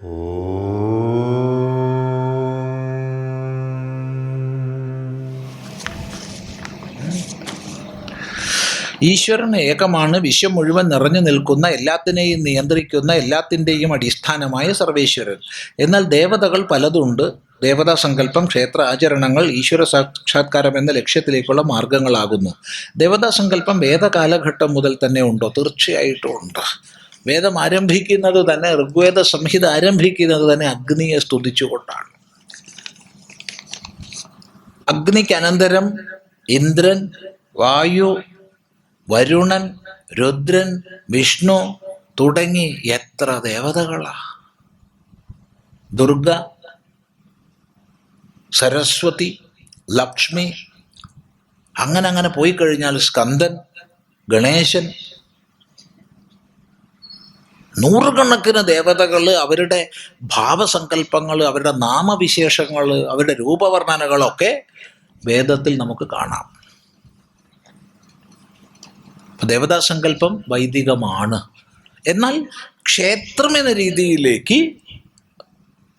ഈശ്വരൻ ഏകമാണ്. വിശ്വം മുഴുവൻ നിറഞ്ഞു നിൽക്കുന്ന എല്ലാത്തിനെയും നിയന്ത്രിക്കുന്ന എല്ലാത്തിന്റെയും അടിസ്ഥാനമായ സർവേശ്വരൻ. എന്നാൽ ദേവതകൾ പലതുണ്ട്. ദേവതാ സങ്കല്പം ക്ഷേത്ര ആചരണങ്ങൾ ഈശ്വര സാക്ഷാത്കാരം എന്ന ലക്ഷ്യത്തിലേക്കുള്ള മാർഗങ്ങളാകുന്നു ദേവതാ സങ്കല്പം വേദകാലഘട്ടം മുതൽ തന്നെ ഉണ്ടോ? തീർച്ചയായിട്ടും ഉണ്ട്. വേദം ആരംഭിക്കുന്നത് തന്നെ ഋഗ്വേദ സംഹിത ആരംഭിക്കുന്നത് തന്നെ അഗ്നിയെ സ്തുതിച്ചുകൊണ്ടാണ്. അഗ്നിക്ക് അനന്തരം ഇന്ദ്രൻ വായു വരുണൻ രുദ്രൻ വിഷ്ണു തുടങ്ങി എത്ര ദേവതകളാ. ദുർഗ സരസ്വതി ലക്ഷ്മി അങ്ങനെ അങ്ങനെ പോയി കഴിഞ്ഞാൽ സ്കന്ദൻ ഗണേശൻ നൂറുകണക്കിന് ദേവതകൾ അവരുടെ ഭാവസങ്കല്പങ്ങൾ അവരുടെ നാമവിശേഷങ്ങൾ അവരുടെ രൂപവർണനകളൊക്കെ വേദത്തിൽ നമുക്ക് കാണാം. ദേവതാസങ്കല്പം വൈദികമാണ്. എന്നാൽ ക്ഷേത്രം എന്ന രീതിയിലേക്ക്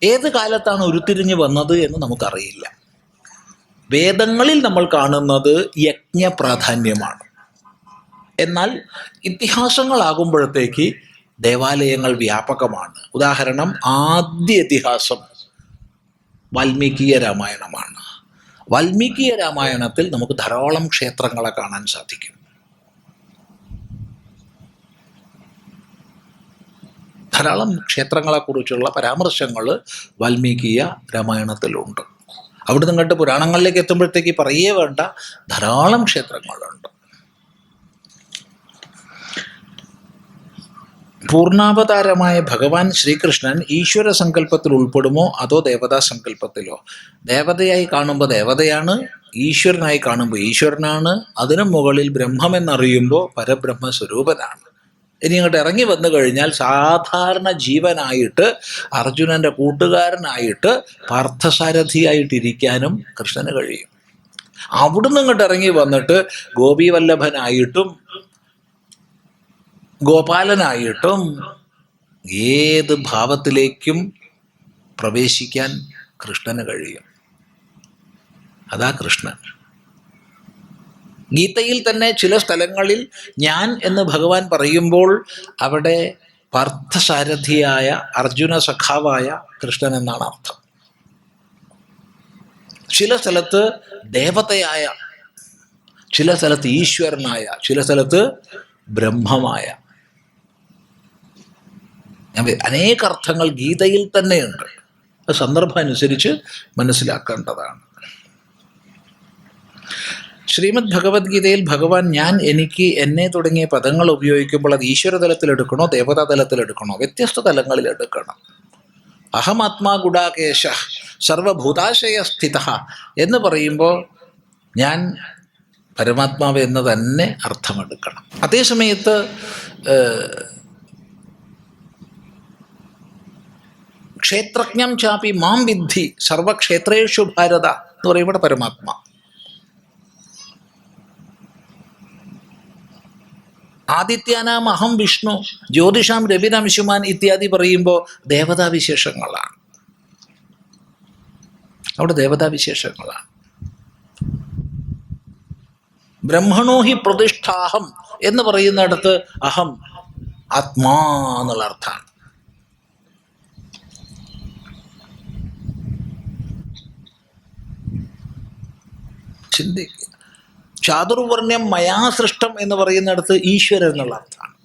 ഏത് കാലത്താണ് ഉരുത്തിരിഞ്ഞ് വന്നത് എന്ന് നമുക്കറിയില്ല. വേദങ്ങളിൽ നമ്മൾ കാണുന്നത് യജ്ഞ പ്രാധാന്യമാണ് എന്നാൽ ഇതിഹാസങ്ങളാകുമ്പോഴത്തേക്ക് ദേവാലയങ്ങൾ വ്യാപകമാണ്. ഉദാഹരണം ആദ്യ ഇതിഹാസം വാൽമീകിയ രാമായണമാണ്. വാൽമീകിയ രാമായണത്തിൽ നമുക്ക് ധാരാളം ക്ഷേത്രങ്ങളെ കാണാൻ സാധിക്കും. ധാരാളം ക്ഷേത്രങ്ങളെക്കുറിച്ചുള്ള പരാമർശങ്ങൾ വാൽമീകിയ രാമായണത്തിലുണ്ട്. അവിടെ കണ്ട് പുരാണങ്ങളിലേക്ക് എത്തുമ്പോഴത്തേക്ക് പറയേ വേണ്ട ധാരാളം ക്ഷേത്രങ്ങളുണ്ട്. പൂർണാവതാരമായ ഭഗവാൻ ശ്രീകൃഷ്ണൻ ഈശ്വര സങ്കല്പത്തിൽ ഉൾപ്പെടുമോ അതോ ദേവതാ സങ്കല്പത്തിലോ? ദേവതയായി കാണുമ്പോൾ ദേവതയാണ് ഈശ്വരനായി കാണുമ്പോൾ ഈശ്വരനാണ് അതിനു മുകളിൽ ബ്രഹ്മമെന്നറിയുമ്പോൾ പരബ്രഹ്മ സ്വരൂപനാണ് ഇനി ഇങ്ങോട്ട് ഇറങ്ങി വന്നു കഴിഞ്ഞാൽ സാധാരണ ജീവനായിട്ട് അർജുനന്റെ കൂട്ടുകാരനായിട്ട് പാർത്ഥസാരഥിയായിട്ടിരിക്കാനും കൃഷ്ണന് കഴിയും. അവിടുന്ന് ഇങ്ങോട്ട് ഇറങ്ങി വന്നിട്ട് ഗോപീവല്ലഭനായിട്ടും ഗോപാലനായിട്ടും ഏത് ഭാവത്തിലേക്കും പ്രവേശിക്കാൻ കൃഷ്ണന് കഴിയും. അതാ കൃഷ്ണൻ. ഗീതയിൽ തന്നെ ചില സ്ഥലങ്ങളിൽ ഞാൻ എന്ന് ഭഗവാൻ പറയുമ്പോൾ അവിടെ പാർത്ഥസാരഥിയായ അർജുന സഖാവായ കൃഷ്ണൻ എന്നാണ് അർത്ഥം. ചില സ്ഥലത്ത് ദേവതയായ ചില സ്ഥലത്ത് ഈശ്വരനായ ചില സ്ഥലത്ത് ബ്രഹ്മമായ അനേക അർത്ഥങ്ങൾ ഗീതയിൽ തന്നെയുണ്ട്. സന്ദർഭം അനുസരിച്ച് മനസ്സിലാക്കേണ്ടതാണ്. ശ്രീമദ് ഭഗവത്ഗീതയിൽ ഭഗവാൻ ഞാൻ എനിക്ക് എന്നെ തുടങ്ങിയ പദങ്ങൾ ഉപയോഗിക്കുമ്പോൾ അത് ഈശ്വരതലത്തിൽ എടുക്കണോ ദേവതാതലത്തിൽ എടുക്കണോ വ്യത്യസ്ത തലങ്ങളിൽ എടുക്കണം. അഹമാത്മാ ഗുഡാകേശ സർവഭൂതാശയ സ്ഥിത എന്ന് പറയുമ്പോൾ ഞാൻ പരമാത്മാവ് എന്ന് തന്നെ അർത്ഥമെടുക്കണം. അതേസമയത്ത് ക്ഷേത്രജ്ഞം ചാപി മാം വിദ്ധി സർവക്ഷേത്രേഷു ഭാരത എന്ന് പറയും ഇവിടെ പരമാത്മാ. ആദിത്യാനാം അഹം വിഷ്ണു ജ്യോതിഷാം രവിനംശുമാൻ ഇത്യാദി പറയുമ്പോൾ ദേവതാവിശേഷങ്ങളാണ്. അവിടെ ദേവതാവിശേഷങ്ങളാണ്. ബ്രഹ്മണോ ഹി പ്രതിഷ്ഠാഹം എന്ന് പറയുന്നിടത്ത് അഹം ആത്മാ എന്നുള്ള അർത്ഥമാണ്. ചിന്തിക്കുക. ചാതുർവർണ്യം മയാ സൃഷ്ടം എന്ന് പറയുന്നിടത്ത് ഈശ്വരൻ എന്നുള്ള അർത്ഥമാണ്.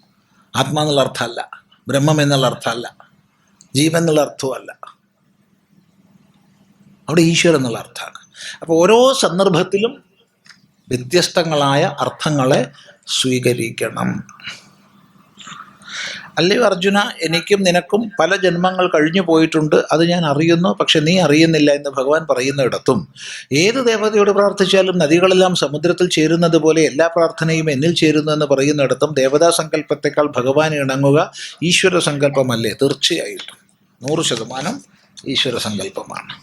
ആത്മാ എന്നുള്ള അർത്ഥമല്ല ബ്രഹ്മം എന്നുള്ള അർത്ഥമല്ല ജീവൻ എന്നുള്ള അർത്ഥമല്ല അവിടെ ഈശ്വരൻ എന്നുള്ള അർത്ഥമാണ്. അപ്പോൾ ഓരോ സന്ദർഭത്തിലും വ്യത്യസ്തങ്ങളായ അർത്ഥങ്ങളെ സ്വീകരിക്കണം. അല്ലയോ അർജുന എനിക്കും നിനക്കും പല ജന്മങ്ങൾ കഴിഞ്ഞു പോയിട്ടുണ്ട്. അത് ഞാൻ അറിയുന്നു പക്ഷെ നീ അറിയുന്നില്ല എന്ന് ഭഗവാൻ പറയുന്നിടത്തും. ഏത് ദേവതയോട് പ്രാർത്ഥിച്ചാലും നദികളെല്ലാം സമുദ്രത്തിൽ ചേരുന്നത് പോലെ എല്ലാ പ്രാർത്ഥനയും എന്നിൽ ചേരുന്നു എന്ന് പറയുന്നിടത്തും ദേവതാ സങ്കല്പത്തെക്കാൾ ഭഗവാൻ ഇണങ്ങുക ഈശ്വര സങ്കല്പമല്ലേ? തീർച്ചയായിട്ടും. നൂറ് ശതമാനം ഈശ്വര സങ്കല്പമാണ്.